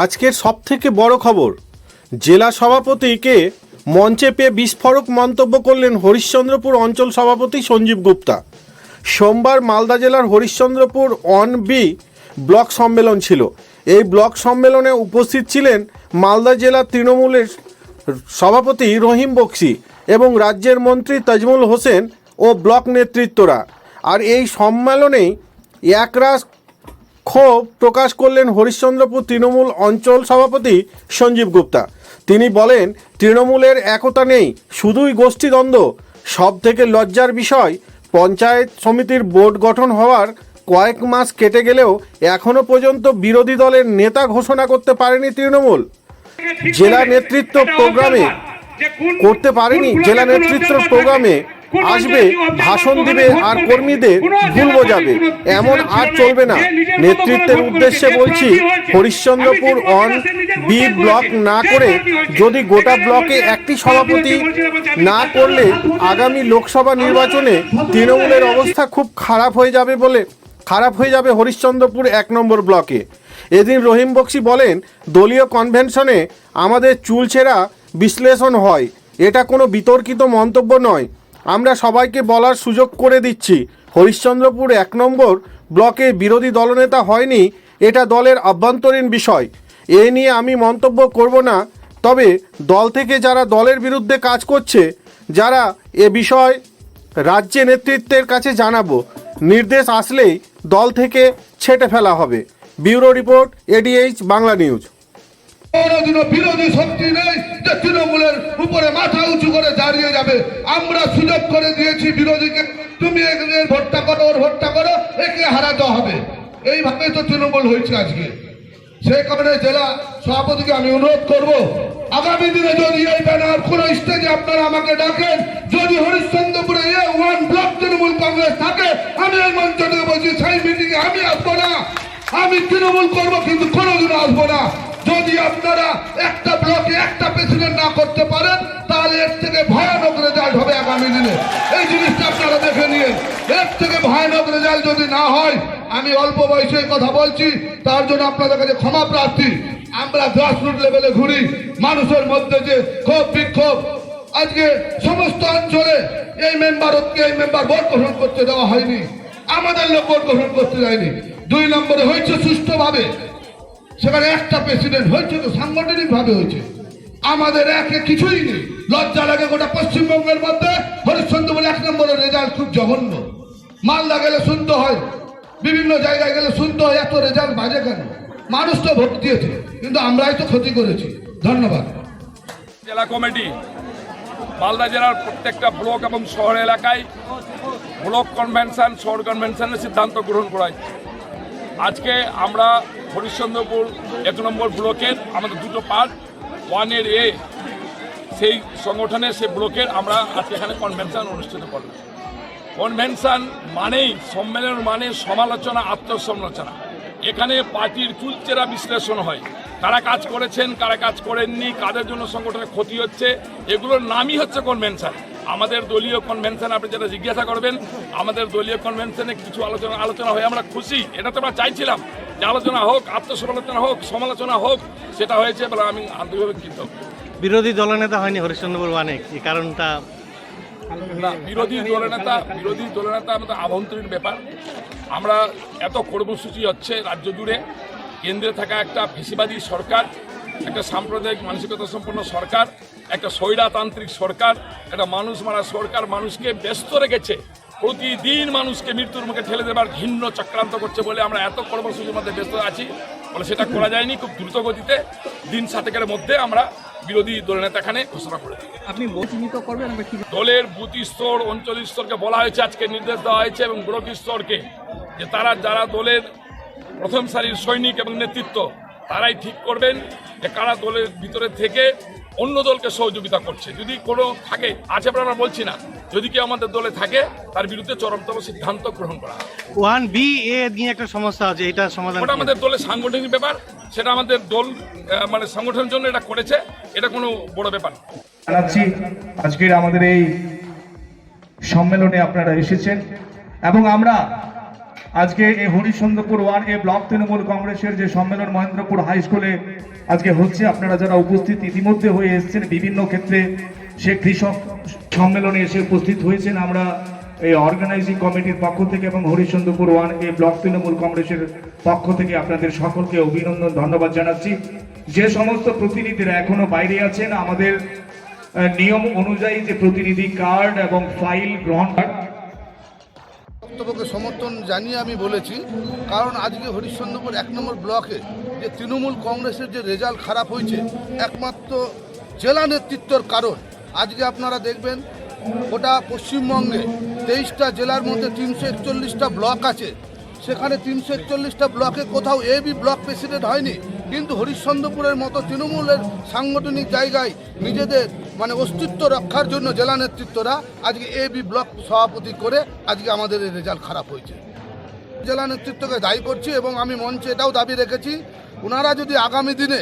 আজকের সবথেকে বড় খবর। জেলা সভাপতিকে মঞ্চে পেয়ে বিস্ফোরক মন্তব্য করলেন হরিশ্চন্দ্রপুর অঞ্চল সভাপতি সঞ্জীব গুপ্তা। সোমবার মালদা জেলার হরিশ্চন্দ্রপুর অন বি ব্লক সম্মেলন ছিল। এই ব্লক সম্মেলনে উপস্থিত ছিলেন মালদা জেলার তৃণমূলের সভাপতি রহিম বক্সি এবং রাজ্যের মন্ত্রী তাজমুল হোসেন ও ব্লক নেতৃত্বরা। আর এই সম্মেলনেই একরাশ ক্ষোভ প্রকাশ করলেন হরিশ্চন্দ্রপুর তৃণমূল অঞ্চল সভাপতি সঞ্জীব গুপ্তা। তিনি বলেন তৃণমূলের একতা নেই শুধুই গোষ্ঠীদ্বন্দ্ব সব থেকে লজ্জার বিষয় পঞ্চায়েত সমিতির বোর্ড গঠন হওয়ার কয়েক মাস কেটে গেলেও এখনও পর্যন্ত বিরোধী দলের নেতা ঘোষণা করতে পারেনি তৃণমূল। জেলা নেতৃত্ব প্রোগ্রামে করতে পারেনি জেলা নেতৃত্ব প্রোগ্রামে আসবে ভাষণ দিবে আর কর্মীদের ভুল বোঝাবে এমন আর চলবে না। নেতৃত্বের উদ্দেশ্যে বলছি হরিশ্চন্দ্রপুর অন বি ব্লক না করে যদি গোটা ব্লকে একটি সভাপতি না করলে আগামী লোকসভা নির্বাচনে তৃণমূলের অবস্থা খুব খারাপ হয়ে যাবে বলে খারাপ হয়ে যাবে হরিশ্চন্দ্রপুর এক নম্বর ব্লকে এদিন রহিম বক্সি বলেন দলীয় কনভেনশনে আমাদের চুলছেরা বিশ্লেষণ হয়। এটা কোনো বিতর্কিত মন্তব্য নয়। আমরা সবাইকে বলার সুযোগ করে দিচ্ছি। হরিশ্চন্দ্রপুর এক নম্বর ব্লকে বিরোধী দলনেতা হয়নি, এটা দলের আভ্যন্তরীণ বিষয়। এ নিয়ে আমি মন্তব্য করব না, তবে দল থেকে যারা দলের বিরুদ্ধে কাজ করছে, যারা এ বিষয় রাজ্যে নেতৃত্বের কাছে জানাব, নির্দেশ আসলেই দল থেকে ছেটে ফেলা হবে। Bureau report, ADH, Bangla news. বিরোধী শক্তি নেই তৃণমূলের উপরে মাথা উঁচু করে দাঁড়িয়ে যাবে, আমরা সুযোগ করে দিয়েছি বিরোধীকে। তুমি এখানে ভোটটা করো, ওর ভোটটা করো, একে হারাতে হবে। এইভাবে তো তৃণমূল হয়েছে আজকে। সেই কারণে জেলা সভাপতিকে আমি অনুরোধ করব, আগামী দিনে যদি এই ব্যানার কোন স্টেজে আপনারা আমাকে ডাকেন, যদি হরিশ্চন্দ্রপুরে A one block Trinamool Congress থাকে, আমি এই মঞ্চ থেকে বলছি, সেই মিটিংয়ে আমি আসব না। আমি তৃণমূল করব, কিন্তু কোনোদিনও আসব না। যদি আপনারা একটা ব্লকে একটা প্রেসিডেন্ট না করতে পারেন, তাহলে এর থেকে ভয়ানক রেজাল্ট হবে আগামী দিনে। এই জিনিসটা আপনারা দেখে নিন। এর থেকে ভয়ানক রেজাল্ট যদি না হয়, আমি অল্প বয়সে কথা বলছি, তার জন্য আপনাদের কাছে ক্ষমা প্রার্থী। আমরা গ্রাসরুট লেভেলে ঘুরি। মানুষের মধ্যে যে ক্ষোভ, বিক্ষোভ, আজকে সমস্ত অঞ্চলে এই মেম্বারকে এই মেম্বার ভোট গ্রহণ করতে দেওয়া হয়নি। আমাদের লোক ভোট গ্রহণ করতে যায়নি। দুই নম্বরে হয়েছে সুষ্ঠুভাবে সেখানে একটা প্রেসিডেন্ট হয়েছে তো সাংগঠনিক ভাবে হয়েছে। আমাদের একে কিছুই নেই। লজ্জা লাগে গোটা পশ্চিমবঙ্গের মধ্যে। হরিশ্চন্দ্র বলে এক নম্বরের রেজাল্ট খুব জঘন্য। মালদা গেলে শুনতে হয়, বিভিন্ন জায়গায় গেলে শুনতে হয়, এত রেজাল্ট বাজে কেন? মানুষ তো ভোট দিয়েছে, কিন্তু আমরাই তো ক্ষতি করেছি। ধন্যবাদ। জেলা কমিটি, মালদা জেলার প্রত্যেকটা ব্লক এবং শহর এলাকায় ব্লক কনভেনশন শহর কনভেনশনের সিদ্ধান্ত গ্রহণ করা। আজকে আমরা হরিশ্চন্দ্রপুর এক নম্বর ব্লকের আমাদের দুটো পার্ট ওয়ানের এ সেই সংগঠনের সেই ব্লকের আমরা আজকে এখানে কনভেনশন অনুষ্ঠিত করলাম কনভেনশন মানেই সম্মেলন মানে সমালোচনা, আত্মসমালোচনা। এখানে পার্টির চুলচেরা বিশ্লেষণ হয়। কারা কাজ করেছেন, কারা কাজ করেননি, কাদের জন্য সংগঠনের ক্ষতি হচ্ছে, এগুলোর নামই হচ্ছে কনভেনশন আমাদের দলীয় কনভেনশন আপনি যেটা জিজ্ঞাসা করবেন আমাদের দলীয় কনভেনশনে কিছু আলোচনা আলোচনা হয়ে আমরা খুশি। এটা তো আমরা চাইছিলাম যে আলোচনা হোক আত্মসমালোচনা হোক সমালোচনা হোক সেটা হয়েছে বলে আমি আন্তরিকভাবে কৃতজ্ঞ। বিরোধী দলনেতা হয়নি হরিশ্চন্দ্রপুর অনেক এই কারণটা না বিরোধী দলনেতা বিরোধী দলনেতা আমাদের আভ্যন্তরীণ ব্যাপার। আমরা এত কর্মসূচি হচ্ছে রাজ্য জুড়ে। কেন্দ্রে থাকা একটা ফেসিবাদী সরকার একটা সাম্প্রদায়িক মানসিকতা সম্পন্ন সরকার একটা স্বৈরাতান্ত্রিক সরকার একটা মানুষ মারা সরকার মানুষকে ব্যস্ত রেখেছে। প্রতিদিন মানুষকে মৃত্যুর মুখে ঠেলে দেবার ঘৃণ্য চক্রান্ত করছে বলে আমরা এত কর্মসূচির মধ্যে ব্যস্ত আছি বলে সেটা করা যায়নি খুব দ্রুত গতিতে। দিন সাতেকের মধ্যে আমরা বিরোধী দলনেতা এখানে ঘোষণা করেছি আপনি চিহ্নিত করবেন দলের বুথ স্তর অঞ্চল স্তরকে বলা হয়েছে আজকে নির্দেশ দেওয়া হয়েছে এবং ব্লক স্তরকে যে তারা যারা দলের প্রথম সারির সৈনিক এবং নেতৃত্ব তারাই ঠিক করবেন যে কারা দলের ভিতরে থেকে অন্য দলকে সহযোগিতা করছে। যদি কোনো থাকে আছে আমরা বলছি না। যদি কেউ আমাদের দলে থাকে তার বিরুদ্ধে চরমতম সিদ্ধান্ত গ্রহণ করা ওয়ান বি এ নিয়ে একটা সমস্যা আছে এটা সমাধান ওটা আমাদের দলের সাংগঠনিক ব্যাপার সেটা আমাদের দল মানে সংগঠনের জন্য এটা করেছে এটা কোনো বড় ব্যাপার। জানাচ্ছি আজকের আমাদের এই সম্মেলনে আপনারা এসেছেন এবং আমরা আজকে এই Harishchandrapur one A block Trinamool কংগ্রেসের যে সম্মেলন মহেন্দ্রপুর হাই স্কুলে আজকে হচ্ছে, আপনারা যারা উপস্থিত ইতিমধ্যে হয়ে এসেছেন, বিভিন্ন ক্ষেত্রে সে কৃষক সম্মেলনে এসে উপস্থিত হয়েছেন, আমরা এই অর্গানাইজিং কমিটির পক্ষ থেকে এবং Harishchandrapur one A block Trinamool কংগ্রেসের পক্ষ থেকে আপনাদের সকলকে অভিনন্দন, ধন্যবাদ জানাচ্ছি। যে সমস্ত প্রতিনিধিরা এখনও বাইরে আছেন, আমাদের নিয়ম অনুযায়ী যে প্রতিনিধি কার্ড এবং ফাইল গ্রহণ বক্তব্যকে সমর্থন জানিয়ে আমি বলেছি, কারণ আজকে হরিশ্চন্দ্রপুর এক নম্বর ব্লকে যে তৃণমূল কংগ্রেসের যে রেজাল্ট খারাপ হয়েছে, একমাত্র জেলা নেতৃত্বর কারণ। আজকে আপনারা দেখবেন, গোটা পশ্চিমবঙ্গে তেইশটা জেলার মধ্যে তিনশো একচল্লিশটা ব্লক আছে। সেখানে তিনশো একচল্লিশটা ব্লকে কোথাও এ বি ব্লক প্রেসিডেন্ট হয়নি। কিন্তু হরিশ্চন্দ্রপুরের মতো তৃণমূলের সাংগঠনিক জায়গায় নিজেদের মানে অস্তিত্ব রক্ষার জন্য জেলা নেতৃত্বরা আজকে এ বি ব্লক সভাপতি করে আজকে আমাদের এই রেজাল্ট খারাপ হয়েছে। জেলা নেতৃত্বকে দায়ী করছি এবং আমি মঞ্চে এটাও দাবি রেখেছি ওনারা যদি আগামী দিনে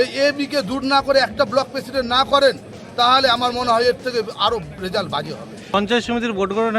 এই এ বিকে দূর না করে একটা ব্লক প্রেসিডেন্ট না করেন, তাহলে আমার মনে হয় এর থেকে আরও রেজাল্ট বাজে হবে। পঞ্চায়েত সমিতির ভোট গ্রহণ